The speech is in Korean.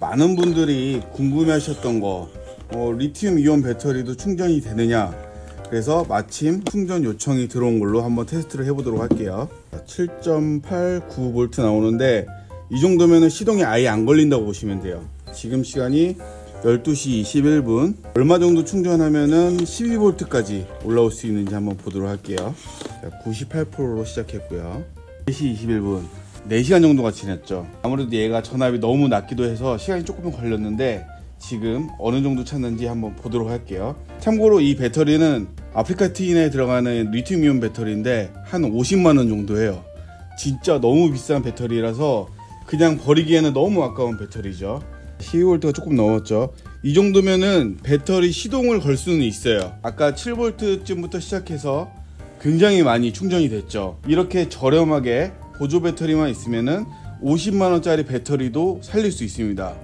많은 분들이 궁금해하셨던 거 어, 리튬 이온 배터리도 충전이 되느냐. 그래서 마침 충전 요청이 들어온 걸로 한번 테스트를 해보도록 할게요. 7.89V 나오는데 이 정도면 시동이 아예 안 걸린다고 보시면 돼요. 지금 시간이 12시 21분. 얼마 정도 충전하면은 12V까지 올라올 수 있는지 한번 보도록 할게요. 98%로 시작했고요. 4시 21분 4시간 정도가 지났죠. 아무래도 얘가 전압이 너무 낮기도 해서 시간이 조금 걸렸는데 지금 어느 정도 찼는지 한번 보도록 할게요. 참고로 이 배터리는 아프리카틴에 들어가는 리튬이온 배터리인데 한 50만원 정도 해요. 진짜 너무 비싼 배터리라서 그냥 버리기에는 너무 아까운 배터리죠. 12V가 조금 넘었죠. 이 정도면은 배터리 시동을 걸 수는 있어요. 아까 7V쯤부터 시작해서 굉장히 많이 충전이 됐죠. 이렇게 저렴하게 보조 배터리만 있으면은 50만 원짜리 배터리도 살릴 수 있습니다